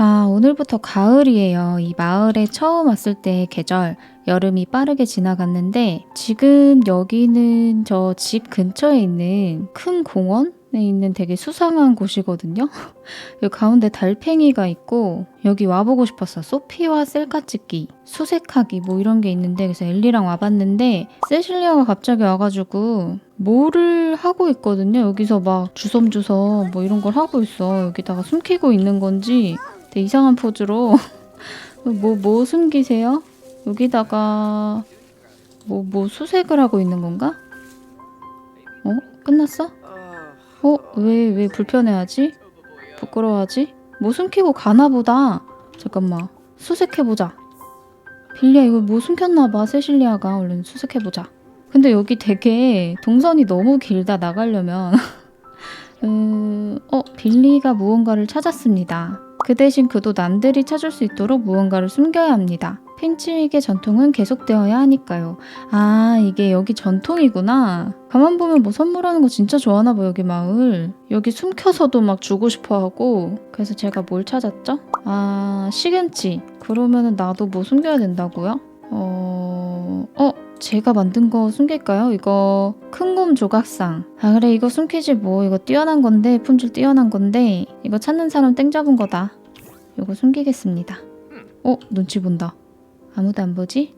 자, 오늘부터 가을이에요. 이 마을에 처음 왔을 때 계절, 여름이 빠르게 지나갔는데, 지금 여기는 저 집 근처에 있는 큰 공원 에 있는 되게 수상한 곳이거든요. 여기 가운데 달팽이가 있고, 여기 와보고 싶었어. 소피와 셀카 찍기, 수색하기, 뭐 이런 게 있는데, 그래서 엘리랑 와봤는데, 세실리아가 갑자기 와가지고, 뭐를 하고 있거든요. 여기서 막 주섬주섬 뭐 이런 걸 하고 있어. 여기다가 숨기고 있는 건지 되게 이상한 포즈로 뭐, 뭐 숨기세요? 여기다가 뭐, 뭐 수색을 하고 있는 건가? 어? 끝났어? 어? 왜, 왜 불편해하지? 부끄러워하지? 뭐 숨기고 가나 보다. 잠깐만. 수색해보자. 빌리야, 이거 뭐 숨겼나봐. 세실리아가. 얼른 수색해보자. 근데 여기 되게 동선이 너무 길다, 나가려면. 음, 어, 빌리가 무언가를 찾았습니다. 그 대신 그도 남들이 찾을 수 있도록 무언가를 숨겨야 합니다. 핀치에게 전통은 계속되어야 하니까요. 아, 이게 여기 전통이구나. 가만 보면 뭐 선물하는 거 진짜 좋아하나 봐, 여기 마을. 여기 숨겨서도 막 주고 싶어 하고. 그래서 제가 뭘 찾았죠? 아, 시금치. 그러면은 나도 뭐 숨겨야 된다고요? 어, 어, 제가 만든 거 숨길까요? 이거 큰 곰 조각상. 아 그래 이거 숨기지 뭐 이거 뛰어난 건데 품질 뛰어난 건데 이거 찾는 사람 땡 잡은 거다. 이거 숨기겠습니다. 어 눈치 본다. 아무도 안 보지?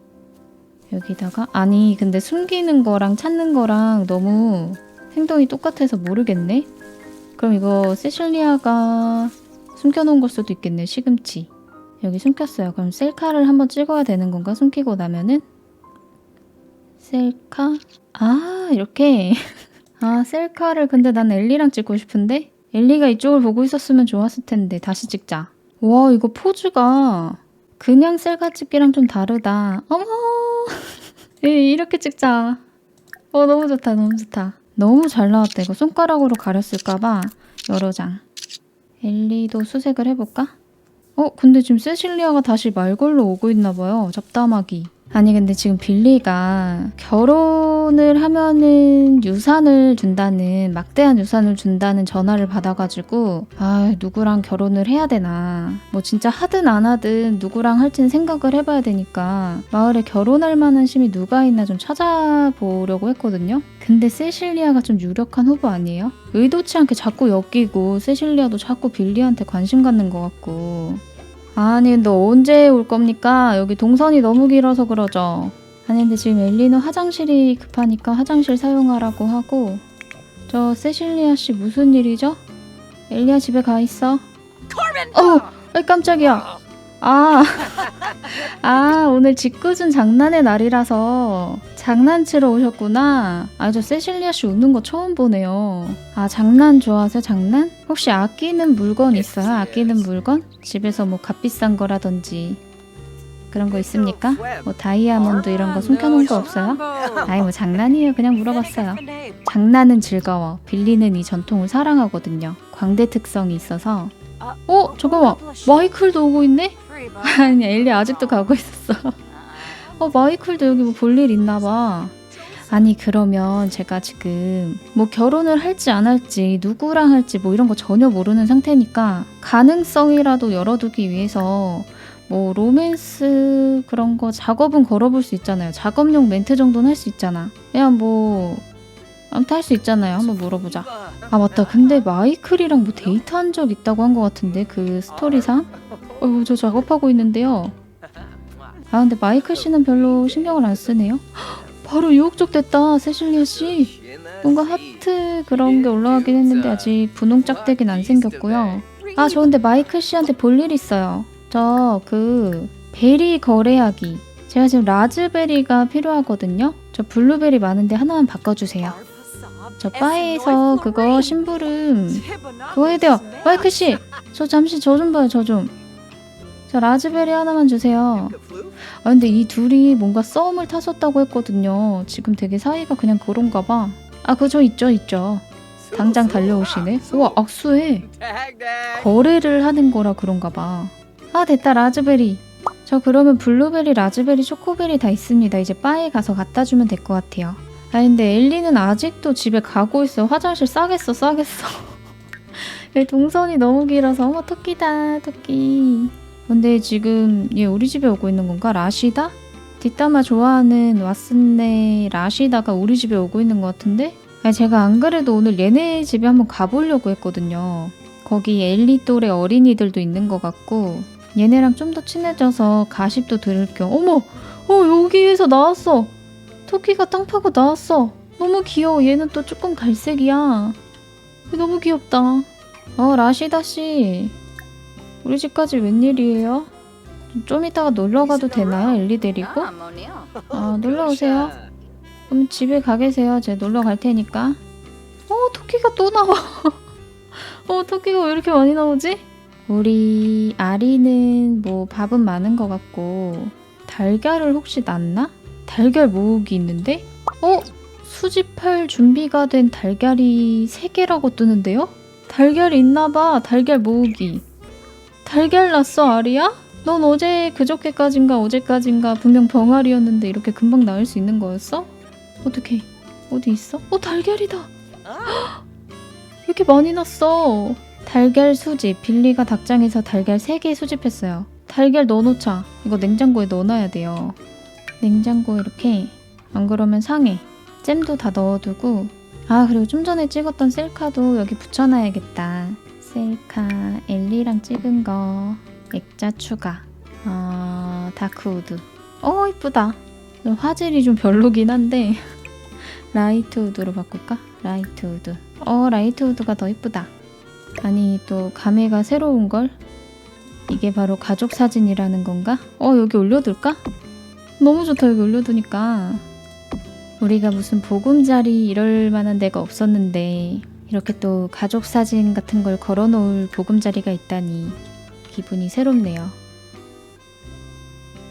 여기다가 아니 근데 숨기는 거랑 찾는 거랑 너무 행동이 똑같아서 모르겠네. 그럼 이거 세실리아가 숨겨놓은 걸 수도 있겠네 시금치. 여기 숨겼어요. 그럼 셀카를 한번 찍어야 되는 건가? 숨기고 나면은 셀카? 아, 이렇게. 아, 셀카를 근데 난 엘리랑 찍고 싶은데? 엘리가 이쪽을 보고 있었으면 좋았을 텐데. 다시 찍자. 와, 이거 포즈가 그냥 셀카 찍기랑 좀 다르다. 어머! 예, 이렇게 찍자. 어, 너무 좋다, 너무 좋다. 너무 잘 나왔다. 이거 손가락으로 가렸을까봐 여러 장. 엘리도 수색을 해볼까? 어, 근데 지금 세실리아가 다시 말 걸러 오고 있나 봐요. 잡담하기. 아니 근데 지금 빌리가 결혼을 하면은 유산을 준다는 막대한 유산을 준다는 전화를 받아가지고 아 누구랑 결혼을 해야 되나. 뭐 진짜 하든 안 하든 누구랑 할지는 생각을 해봐야 되니까 마을에 결혼할 만한 심이 누가 있나 좀 찾아보려고 했거든요. 근데 세실리아가 좀 유력한 후보 아니에요? 의도치 않게 자꾸 엮이고 세실리아도 자꾸 빌리한테 관심 갖는 것 같고 아니 너 언제 올 겁니까? 여기 동선이 너무 길어서 그러죠. 아니 근데 지금 엘리는 화장실이 급하니까 화장실 사용하라고 하고 저 세실리아 씨 무슨 일이죠? 엘리야 집에 가 있어. 어, 아이 깜짝이야. 아, 아 오늘 짓궂은 장난의 날이라서 장난치러 오셨구나. 아 저 세실리아 씨 웃는 거 처음 보네요. 아 장난 좋아하세요? 장난? 혹시 아끼는 물건 있어요? 아끼는 물건? 집에서 뭐 값비싼 거라든지 그런 거 있습니까? 뭐 다이아몬드 이런 거 숨겨놓은 거 없어요? 아이 뭐 장난이에요. 그냥 물어봤어요. 장난은 즐거워. 빌리는 이 전통을 사랑하거든요. 광대 특성이 있어서. 어 잠깐만 마이클도 오고 있네? 아니 엘리 아직도 가고 있었어. 어 마이클도 여기 뭐 볼 일 있나 봐. 아니 그러면 제가 지금 뭐 결혼을 할지 안 할지 누구랑 할지 뭐 이런 거 전혀 모르는 상태니까 가능성이라도 열어두기 위해서 뭐 로맨스 그런 거 작업은 걸어볼 수 있잖아요. 작업용 멘트 정도는 할 수 있잖아. 그냥 뭐 아무튼 할 수 있잖아요. 한번 물어보자. 아 맞다. 근데 마이클이랑 뭐 데이트한 적 있다고 한 것 같은데 그 스토리상? 어 저 작업하고 있는데요. 아 근데 마이클 씨는 별로 신경을 안 쓰네요. 헉, 바로 유혹적 됐다 세실리아 씨. 뭔가 하트 그런 게 올라가긴 했는데 아직 분홍 짝대기는 안 생겼고요. 아 저 근데 마이클 씨한테 볼 일 있어요. 저 그 베리 거래하기. 제가 지금 라즈베리가 필요하거든요. 저 블루베리 많은데 하나만 바꿔주세요. 저 바에서 그거 심부름 그거 해야 돼요. 마이클 씨, 저 잠시 저 좀 봐요. 저 좀. 저 라즈베리 하나만 주세요. 아 근데 이 둘이 뭔가 썸을 탔었다고 했거든요. 지금 되게 사이가 그냥 그런가 봐. 아 그저 있죠 있죠. 당장 달려오시네. 우와 악수해. 거래를 하는 거라 그런가 봐. 아 됐다 라즈베리. 저 그러면 블루베리, 라즈베리, 초코베리 다 있습니다. 이제 바에 가서 갖다 주면 될 것 같아요. 아 근데 엘리는 아직도 집에 가고 있어. 화장실 싸겠어 싸겠어. 내 동선이 너무 길어서 어머 토끼다 토끼. 근데 지금 얘 우리 집에 오고 있는 건가? 라시다? 뒷담화 좋아하는 왓슨네 라시다가 우리 집에 오고 있는 것 같은데? 아니, 제가 안 그래도 오늘 얘네 집에 한번 가보려고 했거든요. 거기 엘리 또래 어린이들도 있는 것 같고 얘네랑 좀 더 친해져서 가십도 들을 겸 어머! 어 여기에서 나왔어! 토끼가 땅 파고 나왔어! 너무 귀여워 얘는 또 조금 갈색이야 너무 귀엽다 어 라시다 씨 우리 집까지 웬일이에요? 좀 이따가 놀러 가도 되나요 엘리 데리고? 아 놀러 오세요 그럼 집에 가 계세요. 제가 놀러 갈 테니까. 어, 토끼가 또 나와. 어, 토끼가 왜 이렇게 많이 나오지? 우리 아리는 뭐 밥은 많은 것 같고 달걀을 혹시 낳나? 달걀 모으기 있는데? 어? 수집할 준비가 된 달걀이 3개라고 뜨는데요? 달걀이 있나봐. 달걀 모으기. 달걀 낳았어, 아리야? 넌 어제 그저께까진가 어제까진가 분명 병아리였는데 이렇게 금방 나을 수 있는 거였어? 어떻게 어디 있어? 어 달걀이다. 헉! 이렇게 많이 났어. 달걀 수집. 빌리가 닭장에서 달걀 3개 수집했어요. 달걀 넣어놓자. 이거 냉장고에 넣어놔야 돼요. 냉장고에 이렇게 안 그러면 상해. 잼도 다 넣어두고 아 그리고 좀 전에 찍었던 셀카도 여기 붙여놔야겠다. 셀카 엘리랑 찍은 거 액자 추가. 아 다크우드. 어 이쁘다. 화질이 좀 별로긴 한데 라이트 우드로 바꿀까? 라이트 우드. 어 라이트 우드가 더 이쁘다. 아니 또 감회가 새로운 걸? 이게 바로 가족 사진이라는 건가? 어 여기 올려둘까? 너무 좋다 여기 올려두니까. 우리가 무슨 보금자리 이럴 만한 데가 없었는데 이렇게 또 가족 사진 같은 걸 걸어 놓을 보금자리가 있다니 기분이 새롭네요.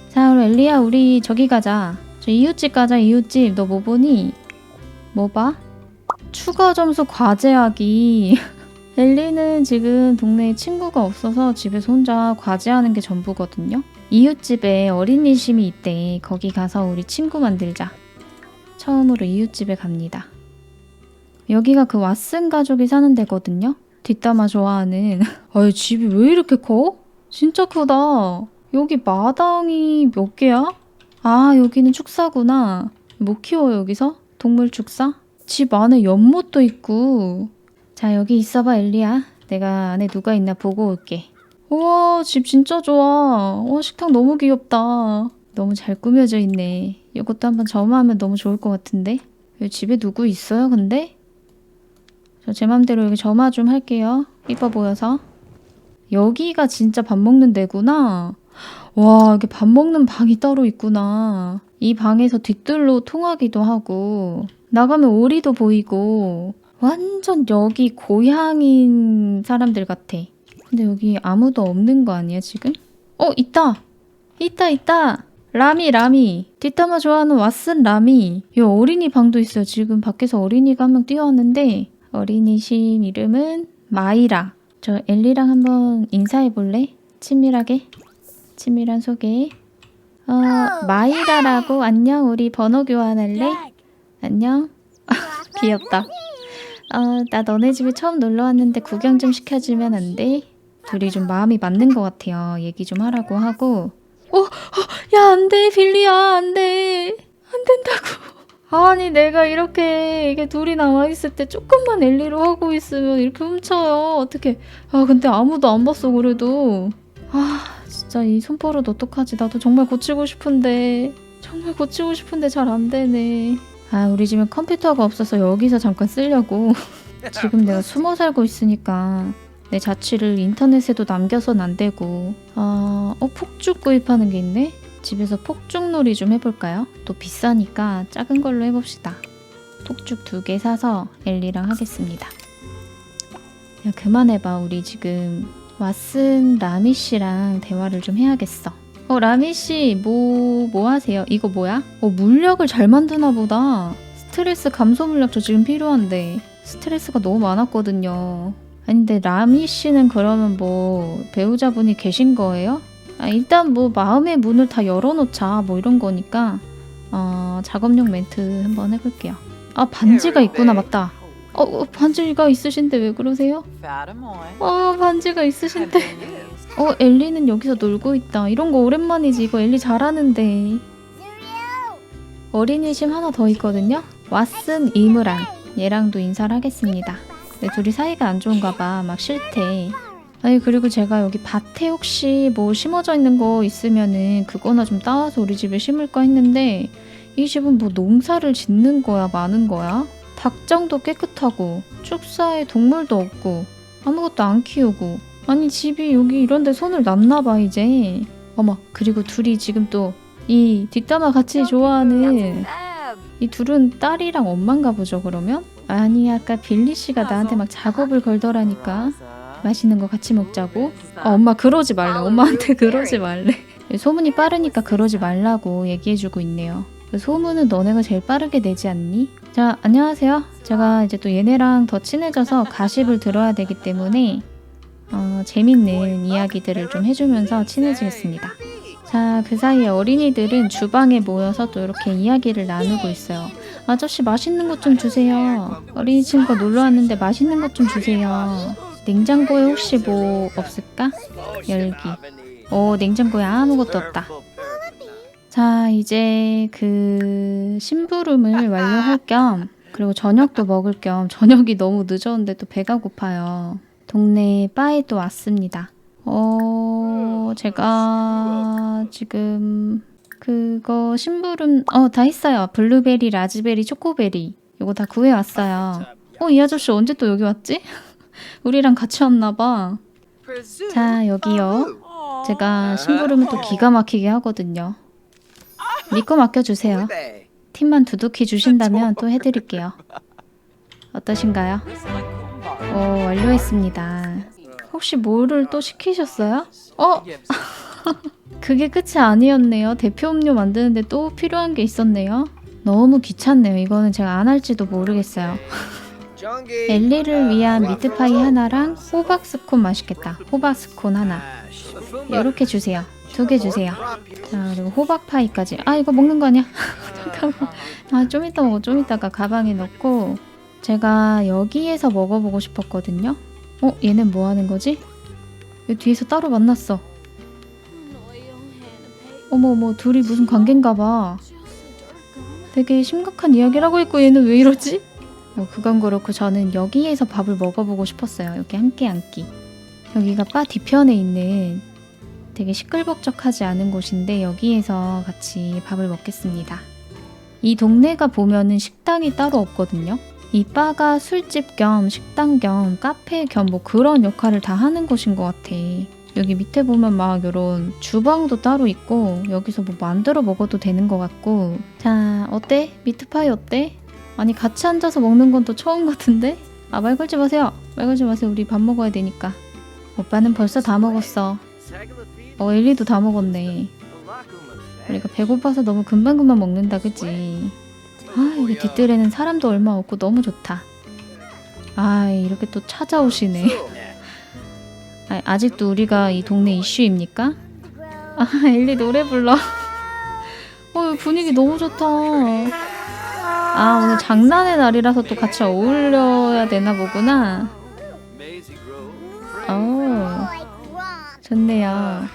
자, 그럼 엘리야, 우리 저기 가자. 저 이웃집 가자, 이웃집. 너 뭐 보니? 뭐 봐? 추가 점수 과제하기. 엘리는 지금 동네에 친구가 없어서 집에서 혼자 과제하는 게 전부거든요. 이웃집에 어린이심이 있대. 거기 가서 우리 친구 만들자. 처음으로 이웃집에 갑니다. 여기가 그 왓슨 가족이 사는 데거든요. 뒷담화 좋아하는. 아유, 집이 왜 이렇게 커? 진짜 크다. 여기 마당이 몇 개야? 아, 여기는 축사구나. 뭐 키워요, 여기서? 동물 축사? 집 안에 연못도 있고. 자, 여기 있어봐, 엘리야. 내가 안에 누가 있나 보고 올게. 우와, 집 진짜 좋아. 와, 식탁 너무 귀엽다. 너무 잘 꾸며져 있네. 이것도 한번 점화하면 너무 좋을 것 같은데? 집에 누구 있어요, 근데? 저 제 맘대로 여기 점화 좀 할게요. 이뻐 보여서. 여기가 진짜 밥 먹는 데구나. 와, 이게 밥 먹는 방이 따로 있구나. 이 방에서 뒤뜰로 통하기도 하고, 나가면 오리도 보이고, 완전 여기 고향인 사람들 같아. 근데 여기 아무도 없는 거 아니야, 지금? 어, 있다! 있다, 있다! 라미, 라미. 뒷담화 좋아하는 왓슨 라미. 이 어린이 방도 있어요. 지금 밖에서 어린이가 한 명 뛰어왔는데, 어린이 심 이름은 마이라. 저 엘리랑 한번 인사해 볼래? 친밀하게. 친밀한 소개. 어, 마이라라고 안녕. 우리 번호 교환할래? 안녕. 귀엽다. 어, 나 너네 집에 처음 놀러 왔는데 구경 좀 시켜주면 안 돼? 둘이 좀 마음이 맞는 것 같아요. 얘기 좀 하라고 하고. 어, 어 야, 안 돼. 빌리야, 안 돼. 안 된다고. 아니, 내가 이렇게 이게 둘이 남아있을 때 조금만 엘리로 하고 있으면 이렇게 훔쳐요. 어떻게. 아, 근데 아무도 안 봤어, 그래도. 아, 진짜 이 손버릇 어떡하지? 나도 정말 고치고 싶은데. 정말 고치고 싶은데 잘 안 되네. 아, 우리 집엔 컴퓨터가 없어서 여기서 잠깐 쓰려고. 지금 내가 숨어 살고 있으니까 내 자취를 인터넷에도 남겨선 안 되고. 아, 어, 폭죽 구입하는 게 있네? 집에서 폭죽놀이 좀 해볼까요? 또 비싸니까 작은 걸로 해봅시다. 폭죽 두 개 사서 엘리랑 하겠습니다. 야, 그만해봐. 우리 지금 왓슨 라미 씨랑 대화를 좀 해야겠어. 어, 라미 씨, 뭐, 뭐 하세요? 이거 뭐야? 어, 물약을 잘 만드나 보다. 스트레스 감소 물약 저 지금 필요한데. 스트레스가 너무 많았거든요. 아니, 근데 라미 씨는 그러면 뭐, 배우자분이 계신 거예요? 아, 일단 뭐, 마음의 문을 다 열어놓자. 뭐 이런 거니까. 어, 작업용 멘트 한번 해볼게요. 아, 반지가 있구나. 맞다. 어, 어, 반지가 있으신데 왜 그러세요? 어, 반지가 있으신데. 어, 엘리는 여기서 놀고 있다. 이런 거 오랜만이지. 이거 엘리 잘하는데. 어린이심 하나 더 있거든요. 왓슨 이무란. 얘랑도 인사를 하겠습니다. 근데 둘이 사이가 안 좋은가 봐. 막 싫대. 아니 그리고 제가 여기 밭에 혹시 뭐 심어져 있는 거 있으면은 그거나 좀 따와서 우리 집에 심을까 했는데 이 집은 뭐 농사를 짓는 거야 마는 거야? 닭장도 깨끗하고 축사에 동물도 없고 아무것도 안 키우고 아니 집이 여기 이런 데 손을 놨나 봐 이제 어머 그리고 둘이 지금 또 이 뒷담화 같이 좋아하는 이 둘은 딸이랑 엄마인가 보죠 그러면? 아니 아까 빌리 씨가 나한테 막 작업을 걸더라니까 맛있는 거 같이 먹자고 아, 엄마 그러지 말래 엄마한테 그러지 말래 소문이 빠르니까 그러지 말라고 얘기해주고 있네요 소문은 너네가 제일 빠르게 내지 않니? 자 안녕하세요 제가 이제 또 얘네랑 더 친해져서 가십을 들어야 되기 때문에 어, 재밌는 이야기들을 좀 해주면서 친해지겠습니다 자, 그 사이에 어린이들은 주방에 모여서 또 이렇게 이야기를 나누고 있어요. 아저씨 맛있는 것 좀 주세요. 어린이 친구가 놀러 왔는데 맛있는 것 좀 주세요. 냉장고에 혹시 뭐 없을까? 열기. 오, 냉장고에 아무것도 없다. 자, 이제 그 심부름을 완료할 겸 그리고 저녁도 먹을 겸 저녁이 너무 늦었는데 또 배가 고파요. 동네 바에 또 왔습니다. 어, 제가 지금 그거 심부름 어, 다 했어요. 블루베리, 라즈베리, 초코베리. 이거 다 구해 왔어요. 어, 이 아저씨 언제 또 여기 왔지? 우리랑 같이 왔나 봐. 자, 여기요. 제가 심부름을 또 기가 막히게 하거든요. 믿고 맡겨주세요. 팀만 두둑히 주신다면 또 해드릴게요. 어떠신가요? 오, 완료했습니다. 혹시 뭐를 또 시키셨어요? 어? 그게 끝이 아니었네요. 대표 음료 만드는데 또 필요한 게 있었네요. 너무 귀찮네요. 이거는 제가 안 할지도 모르겠어요. 엘리를 위한 미트파이 하나랑 호박 스콘 맛있겠다. 호박 스콘 하나. 이렇게 주세요. 두 개 주세요. 자, 그리고 호박 파이까지. 아, 이거 먹는 거 아니야? 잠깐만. 아, 좀 이따 먹어. 좀 이따가 가방에 넣고. 제가 여기에서 먹어보고 싶었거든요. 어, 얘는 뭐 하는 거지? 여기 뒤에서 따로 만났어. 어머, 어머, 둘이 무슨 관계인가 봐. 되게 심각한 이야기를 하고 있고 얘는 왜 이러지? 어, 그건 그렇고 저는 여기에서 밥을 먹어보고 싶었어요. 여기 함께 앉기. 여기가 바 뒤편에 있는 되게 시끌벅적하지 않은 곳인데 여기에서 같이 밥을 먹겠습니다. 이 동네가 보면은 식당이 따로 없거든요. 이 바가 술집 겸 식당 겸 카페 겸 뭐 그런 역할을 다 하는 곳인 것 같아. 여기 밑에 보면 막 이런 주방도 따로 있고 여기서 뭐 만들어 먹어도 되는 것 같고 자 어때? 미트파이 어때? 아니 같이 앉아서 먹는 건 또 처음 같은데? 아 말 걸지 마세요. 말 걸지 마세요. 우리 밥 먹어야 되니까. 오빠는 벌써 다 먹었어. 어 엘리도 다 먹었네. 우리가 배고파서 너무 금방금방 먹는다 그지 아 여기 뒷뜰에는 사람도 얼마 없고 너무 좋다. 아 이렇게 또 찾아오시네. 아, 아직도 우리가 이 동네 이슈입니까? 아 엘리 노래 불러. 어 분위기 너무 좋다 아 오늘 장난의 날이라서 또 같이 어울려야 되나 보구나. 어 좋네요.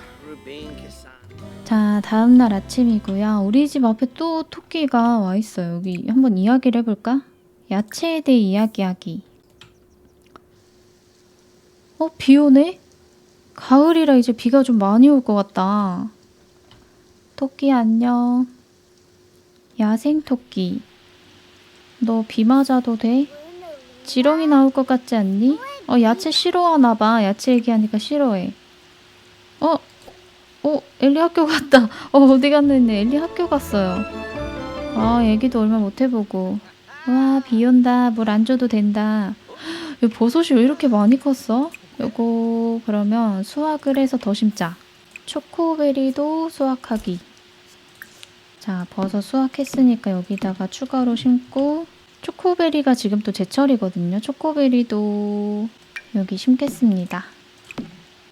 자 다음날 아침이고요. 우리 집 앞에 또 토끼가 와 있어요. 여기 한번 이야기를 해볼까? 야채에 대해 이야기하기. 어 비 오네? 가을이라 이제 비가 좀 많이 올 것 같다. 토끼 안녕. 야생 토끼 너 비 맞아도 돼? 지렁이 나올 것 같지 않니? 어, 야채 싫어하나 봐. 야채 얘기하니까 싫어해. 어? 어, 엘리 학교 갔다. 어, 어디 갔는데 엘리 학교 갔어요. 아, 얘기도 얼마 못 해보고. 와, 비 온다. 물 안 줘도 된다. 이 버섯이 왜 이렇게 많이 컸어? 요거 그러면 수확을 해서 더 심자. 초코베리도 수확하기. 자, 버섯 수확했으니까 여기다가 추가로 심고 초코베리가 지금 또 제철이거든요. 초코베리도 여기 심겠습니다.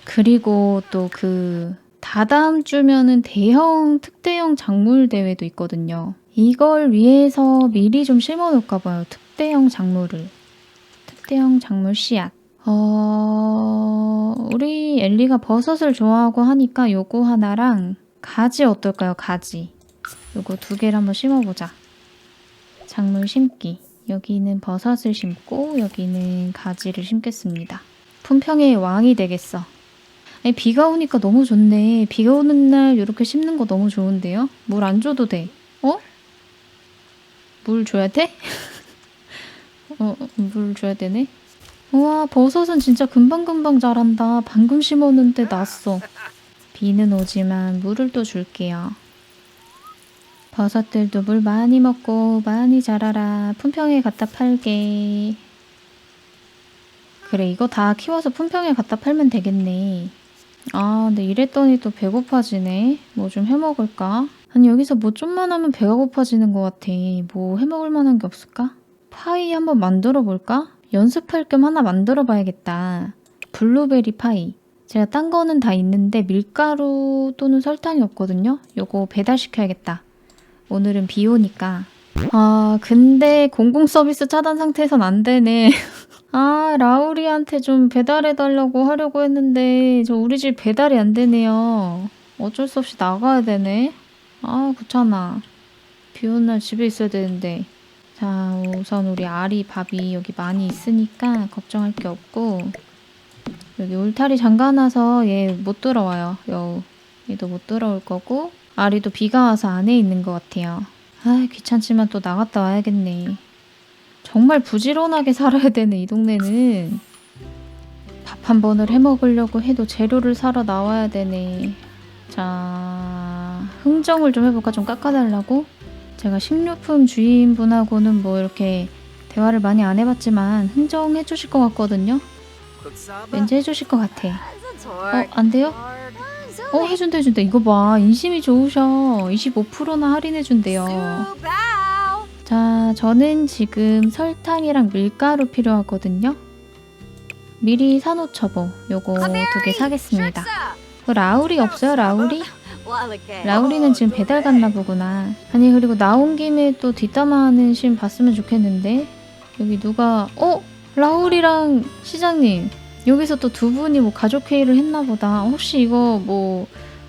그리고 또 그 다다음 주면은 대형 특대형 작물 대회도 있거든요. 이걸 위해서 미리 좀 심어 놓을까 봐요. 특대형 작물을. 확대형 작물 씨앗. 어, 우리 엘리가 버섯을 좋아하고 하니까 요거 하나랑 가지 어떨까요? 가지. 요거 두 개를 한번 심어보자. 작물 심기. 여기는 버섯을 심고 여기는 가지를 심겠습니다. 품평의 왕이 되겠어. 아니, 비가 오니까 너무 좋네. 비가 오는 날 이렇게 심는 거 너무 좋은데요? 물 안 줘도 돼. 어? 물 줘야 돼? 어, 물 줘야 되네. 우와, 버섯은 진짜 금방금방 자란다. 방금 심었는데 났어. 비는 오지만 물을 또 줄게요. 버섯들도 물 많이 먹고 많이 자라라. 품평에 갖다 팔게. 그래, 이거 다 키워서 품평에 갖다 팔면 되겠네. 아, 근데 이랬더니 또 배고파지네. 뭐 좀 해먹을까? 아니, 여기서 뭐 좀만 하면 배가 고파지는 것 같아. 뭐 해먹을 만한 게 없을까? 파이 한번 만들어 볼까? 연습할 겸 하나 만들어 봐야겠다. 블루베리 파이. 제가 딴 거는 다 있는데 밀가루 또는 설탕이 없거든요. 요거 배달시켜야겠다. 오늘은 비 오니까. 아, 근데 공공 서비스 차단 상태에선 안 되네. 아, 라우리한테 좀 배달해달라고 하려고 했는데, 저 우리 집 배달이 안 되네요. 어쩔 수 없이 나가야 되네. 아, 귀찮아. 비 오는 날 집에 있어야 되는데. 자, 우선 우리 알이 밥이 여기 많이 있으니까 걱정할 게 없고, 여기 울타리 잠가놔서 얘 못 들어와요. 여우. 얘도 못 들어올 거고, 알이도 비가 와서 안에 있는 것 같아요. 아, 귀찮지만 또 나갔다 와야겠네. 정말 부지런하게 살아야 되는 이 동네는 밥 한 번을 해 먹으려고 해도 재료를 사러 나와야 되네. 자, 흥정을 좀 해볼까? 좀 깎아달라고? 제가 식료품 주인분하고는 뭐 이렇게 대화를 많이 안 해봤지만 흥정해 주실 것 같거든요. 왠지 해주실 것 같아. 어, 안 돼요? 어, 해준다, 해준다. 이거 봐. 인심이 좋으셔. 25%나 할인해준대요. 자, 저는 지금 설탕이랑 밀가루 필요하거든요. 미리 사놓쳐보. 요거 두 개 사겠습니다. 그 라울이 없어요, 라울이? 라우리는 지금 배달 갔나 보구나. 아니, 그리고 나온 김에 또 뒷담화하는 심 봤으면 좋겠는데. 여기 누가, 어? 라울이랑 시장님. 여기서 또 두 분이 뭐 가족 회의를 했나 보다. 혹시 이거 뭐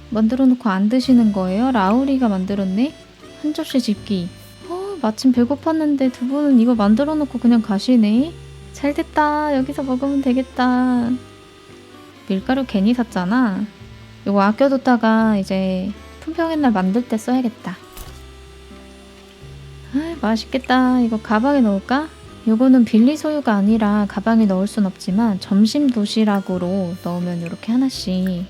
만들어 놓고 안 드시는 거예요? 라우리가 만들었네? 한 접시 집기. 어, 마침 배고팠는데 두 분은 이거 만들어 놓고 그냥 가시네? 잘 됐다. 여기서 먹으면 되겠다. 밀가루 괜히 샀잖아. 이거 아껴뒀다가 이제 품평의 날 만들 때 써야겠다. 아, 맛있겠다. 이거 가방에 넣을까? 요거는 빌리 소유가 아니라 가방에 넣을 순 없지만 점심 도시락으로 넣으면 이렇게 하나씩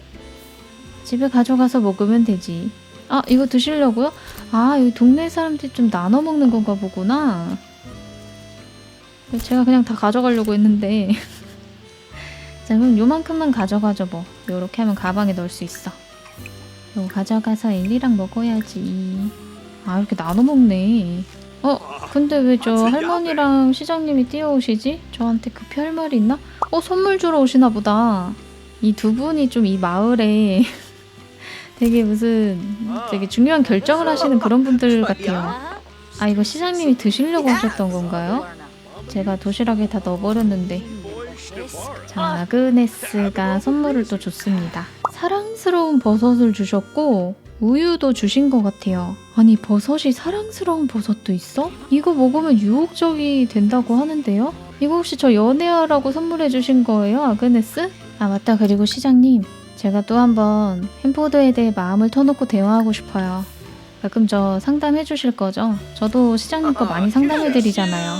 집에 가져가서 먹으면 되지. 아, 이거 드시려고요? 아, 여기 동네 사람들이 좀 나눠 먹는 건가 보구나. 제가 그냥 다 가져가려고 했는데. 자, 그럼 요만큼만 가져가죠, 뭐. 요렇게 하면 가방에 넣을 수 있어. 요거 가져가서 엘리랑 먹어야지. 아, 이렇게 나눠 먹네. 어, 근데 왜 저 할머니랑 시장님이 뛰어오시지? 저한테 급히 할 말이 있나? 어, 선물 주러 오시나 보다. 이 두 분이 좀 이 마을에 되게 무슨 되게 중요한 결정을 하시는 그런 분들 같아요. 아, 이거 시장님이 드시려고 하셨던 건가요? 제가 도시락에 다 넣어버렸는데. 자, 아그네스가 선물을 또 줬습니다. 사랑스러운 버섯을 주셨고, 우유도 주신 것 같아요. 아니, 버섯이 사랑스러운 버섯도 있어? 이거 먹으면 유혹적이 된다고 하는데요? 이거 혹시 저 연애하라고 선물해 주신 거예요, 아그네스? 아, 맞다. 그리고 시장님. 제가 또 한번 햄포드에 대해 마음을 터놓고 대화하고 싶어요. 가끔 저 상담해 주실 거죠? 저도 시장님 거 많이 상담해 드리잖아요.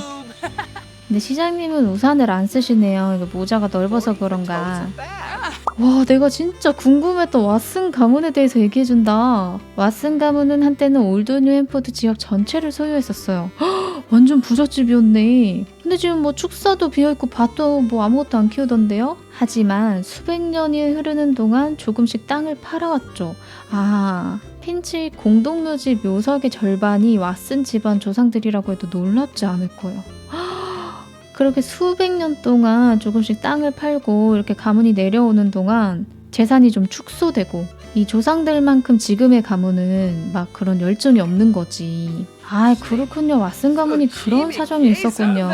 근데 시장님은 우산을 안 쓰시네요. 이거 모자가 넓어서 그런가. 와, 내가 진짜 궁금했던 왓슨 가문에 대해서 얘기해준다. 왓슨 가문은 한때는 올드 뉴 햄포드 지역 전체를 소유했었어요. 헉, 완전 부잣집이었네. 근데 지금 뭐 축사도 비어있고 밭도 뭐 아무것도 안 키우던데요? 하지만 수백 년이 흐르는 동안 조금씩 땅을 팔아왔죠. 아, 핀치 공동묘지 묘석의 절반이 왓슨 집안 조상들이라고 해도 놀랍지 않을 거예요. 그렇게 수백 년 동안 조금씩 땅을 팔고 이렇게 가문이 내려오는 동안 재산이 좀 축소되고 이 조상들만큼 지금의 가문은 막 그런 열정이 없는 거지. 아 그렇군요. 왓슨 가문이 그런 사정이 있었군요.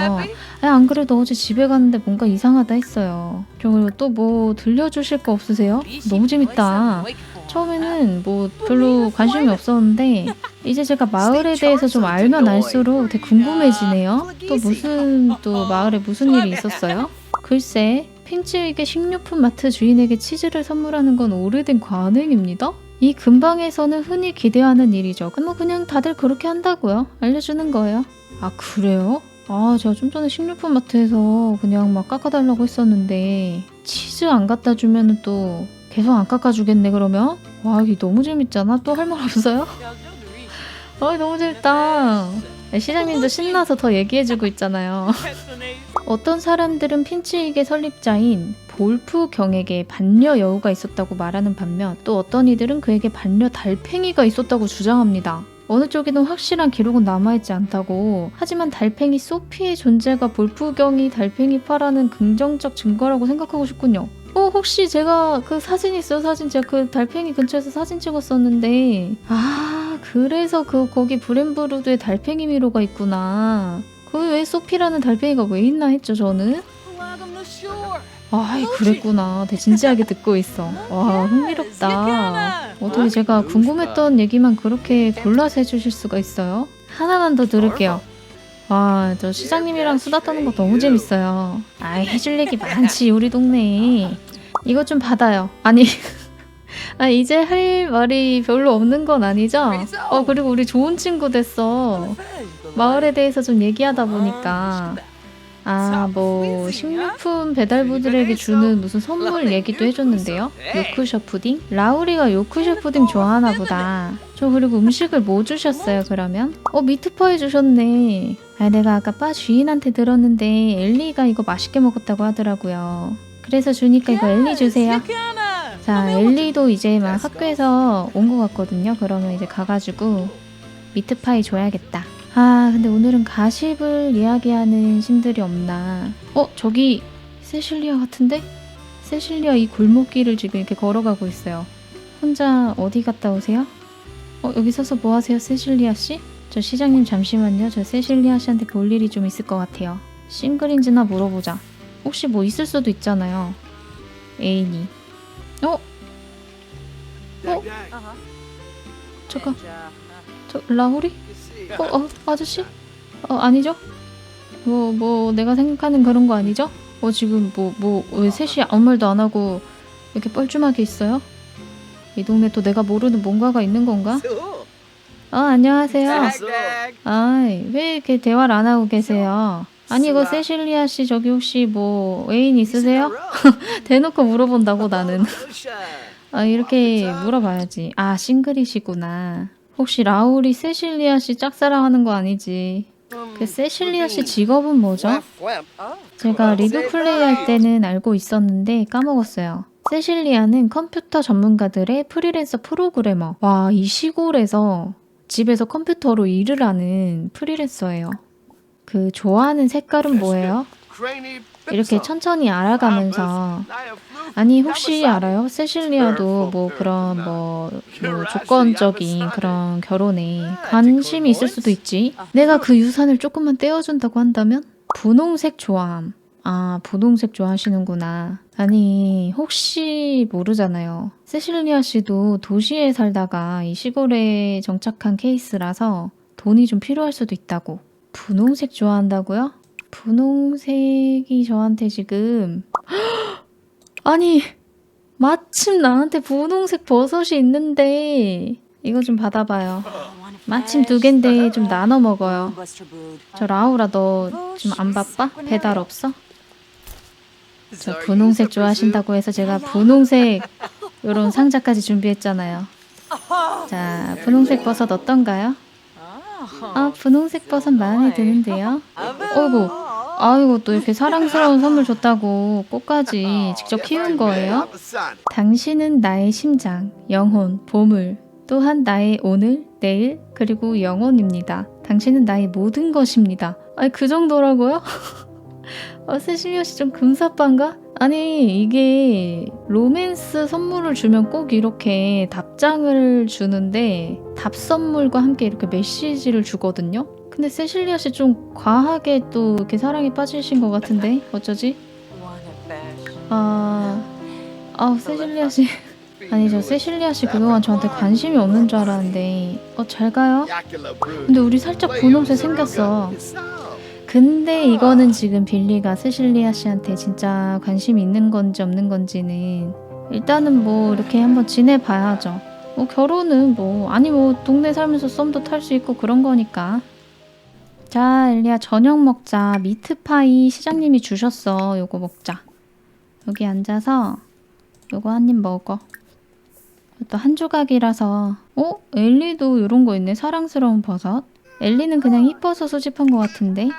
아, 안 그래도 어제 집에 갔는데 뭔가 이상하다 했어요. 저 그리고 또 뭐 들려주실 거 없으세요? 너무 재밌다. 처음에는 뭐 별로 관심이 없었는데 이제 제가 마을에 대해서 좀 알면 알수록 되게 궁금해지네요. 또 무슨 또 마을에 무슨 일이 있었어요? 글쎄 핑치에게 식료품 마트 주인에게 치즈를 선물하는 건 오래된 관행입니다. 이 근방에서는 흔히 기대하는 일이죠. 뭐 그냥 다들 그렇게 한다고요. 알려주는 거예요. 아 그래요? 아 제가 좀 전에 식료품 마트에서 그냥 막 깎아달라고 했었는데 치즈 안 갖다 주면은 또 계속 안 깎아주겠네 그러면? 와 이게 너무 재밌잖아. 또 할 말 없어요? 아 너무 재밌다. 시장님도 신나서 더 얘기해주고 있잖아요. 어떤 사람들은 핀치익의 설립자인 볼프 경에게 반려 여우가 있었다고 말하는 반면 또 어떤 이들은 그에게 반려 달팽이가 있었다고 주장합니다. 어느 쪽에는 확실한 기록은 남아있지 않다고 하지만 달팽이 소피의 존재가 볼프경이 달팽이 파라는 긍정적 증거라고 생각하고 싶군요. 어 혹시 제가 그 사진 있어요 사진 제가 그 달팽이 근처에서 사진 찍었었는데 아 그래서 그 거기 브렘브루드에 달팽이 미로가 있구나. 거기 왜 소피라는 달팽이가 왜 있나 했죠 저는? 아이 그랬구나. 되게 진지하게 듣고 있어. 와 흥미롭다. 어떻게 제가 궁금했던 얘기만 그렇게 골라서 해주실 수가 있어요? 하나만 더 들을게요. 와, 저 시장님이랑 수다 떠는 거 너무 재밌어요. 아, 해줄 얘기 많지, 우리 동네에. 이거 좀 받아요. 아니, 아, 이제 할 말이 별로 없는 건 아니죠? 어, 그리고 우리 좋은 친구 됐어. 마을에 대해서 좀 얘기하다 보니까. 아, 뭐, 식료품 배달부들에게 주는 무슨 선물 얘기도 해줬는데요. 요크셔 푸딩? 라우리가 요크셔 푸딩 좋아하나 보다. 저 그리고 음식을 뭐 주셨어요, 그러면? 어, 미트파이 주셨네. 아, 내가 아까 바 주인한테 들었는데 엘리가 이거 맛있게 먹었다고 하더라고요. 그래서 주니까 이거 엘리 주세요. 자, 엘리도 이제 막 학교에서 온 것 같거든요. 그러면 이제 가가지고 미트파이 줘야겠다. 아, 근데 오늘은 가십을 이야기하는 신들이 없나. 어, 저기 세실리아 같은데? 세실리아 이 골목길을 지금 이렇게 걸어가고 있어요. 혼자 어디 갔다 오세요? 어, 여기 서서 뭐 하세요, 세실리아 씨? 저 시장님 잠시만요. 저 세실리아 씨한테 볼 일이 좀 있을 것 같아요. 싱글인지나 물어보자. 혹시 뭐 있을 수도 있잖아요. 애인이. 어? 어? 잠깐. 저 라우리? 어, 어, 아저씨? 어, 아니죠? 뭐, 뭐, 내가 생각하는 그런 거 아니죠? 어, 지금 뭐, 뭐, 왜 셋이 아무 말도 안 하고 이렇게 뻘쭘하게 있어요? 이 동네 또 내가 모르는 뭔가가 있는 건가? 어, 안녕하세요. 아이, 왜 이렇게 대화를 안 하고 계세요? 아니, 이거 세실리아 씨 저기 혹시 뭐 애인 있으세요? 대놓고 물어본다고 나는. 아, 이렇게 물어봐야지. 아, 싱글이시구나. 혹시 라울이 세실리아 씨 짝사랑하는 거 아니지? 그 세실리아 씨 직업은 뭐죠? 제가 리뷰 플레이 할 때는 알고 있었는데 까먹었어요. 세실리아는 컴퓨터 전문가들의 프리랜서 프로그래머. 와, 이 시골에서 집에서 컴퓨터로 일을 하는 프리랜서예요. 그 좋아하는 색깔은 뭐예요? 이렇게 천천히 알아가면서 아니 혹시 알아요? 세실리아도 뭐 그런 뭐, 뭐 조건적인 그런 결혼에 관심이 있을 수도 있지. 내가 그 유산을 조금만 떼어준다고 한다면 분홍색 좋아함. 아 분홍색 좋아하시는구나. 아니 혹시 모르잖아요. 세실리아 씨도 도시에 살다가 이 시골에 정착한 케이스라서 돈이 좀 필요할 수도 있다고. 분홍색 좋아한다고요? 분홍색이 저한테 지금 아니 마침 나한테 분홍색 버섯이 있는데 이거 좀 받아봐요. 마침 두 갠데 좀 나눠 먹어요. 저 라우라 너 지금 안 바빠? 배달 없어? 저 분홍색 좋아하신다고 해서 제가 분홍색 요런 상자까지 준비했잖아요. 자, 분홍색 버섯 어떤가요? 아, 분홍색 버섯 마음에 드는데요. 어이구, 아이고 또 이렇게 사랑스러운 선물 줬다고 꽃까지 직접 키운 거예요? 당신은 나의 심장, 영혼, 보물, 또한 나의 오늘, 내일, 그리고 영혼입니다. 당신은 나의 모든 것입니다. 아니, 그 정도라고요? 아, 세실리아 씨 좀 금사빠인가? 아니, 이게 로맨스 선물을 주면 꼭 이렇게 답장을 주는데 답 선물과 함께 이렇게 메시지를 주거든요. 근데 세실리아 씨 좀 과하게 또 이렇게 사랑에 빠지신 것 같은데 어쩌지? 아, 아 세실리아 씨 아니 저 세실리아 씨 그동안 저한테 관심이 없는 줄 알았는데 어 잘 가요? 근데 우리 살짝 분홍색 생겼어. 근데 이거는 지금 빌리가 세실리아 씨한테 진짜 관심이 있는 건지 없는 건지는 일단은 뭐 이렇게 한번 지내봐야죠. 뭐 결혼은 뭐 아니 뭐 동네 살면서 썸도 탈 수 있고 그런 거니까. 자 엘리야 저녁 먹자. 미트파이 시장님이 주셨어. 요거 먹자. 여기 앉아서 요거 한 입 먹어. 또 한 조각이라서 어? 엘리도 이런 거 있네. 사랑스러운 버섯. 엘리는 그냥 이뻐서 수집한 것 같은데.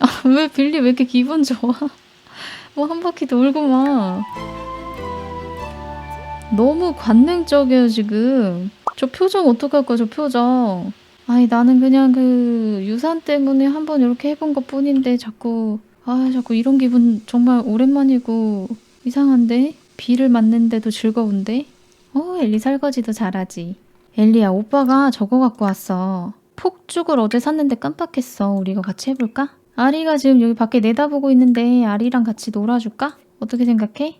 아, 왜 빌리 왜 이렇게 기분 좋아? 뭐 한 바퀴 돌고만. 너무 관능적이에요 지금. 저 표정 어떡할 거야 저 표정. 아니 나는 그냥 그 유산 때문에 한번 이렇게 해본 것 뿐인데 자꾸 아 자꾸 이런 기분 정말 오랜만이고 이상한데 비를 맞는데도 즐거운데 어 엘리 설거지도 잘하지 엘리야 오빠가 저거 갖고 왔어 폭죽을 어제 샀는데 깜빡했어 우리 이거 같이 해볼까? 아리가 지금 여기 밖에 내다보고 있는데 아리랑 같이 놀아줄까? 어떻게 생각해?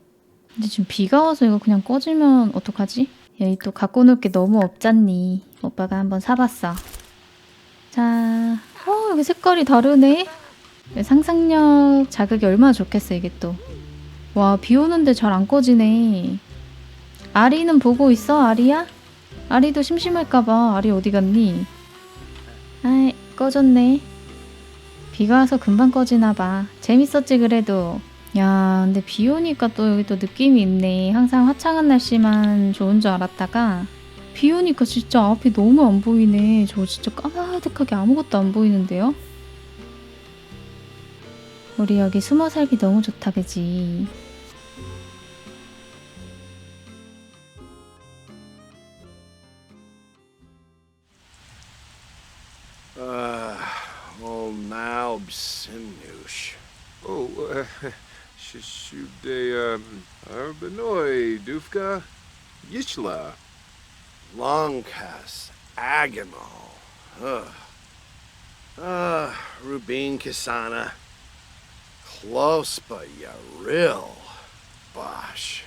근데 지금 비가 와서 이거 그냥 꺼지면 어떡하지? 여기 또 갖고 놀 게 너무 없잖니 오빠가 한번 사봤어 자, 어 여기 색깔이 다르네 상상력 자극이 얼마나 좋겠어 이게 또 와, 비 오는데 잘 안 꺼지네. 아리는 보고 있어, 아리야? 아리도 심심할까봐. 아리 어디 갔니? 아이, 꺼졌네. 비가 와서 금방 꺼지나 봐. 재밌었지, 그래도. 야, 근데 비 오니까 또 여기 또 느낌이 있네. 항상 화창한 날씨만 좋은 줄 알았다가, 비 오니까 진짜 앞이 너무 안 보이네. 저 진짜 까마득하게 아무것도 안 보이는데요? 우리 여기 숨어 살기 너무 좋다, 그지? Shishubde, Arbenoi, Dufka, Yishla. Longcast. Agonal. Ugh. Uh, Rubin Kisana. Close, but ya real. Bosh.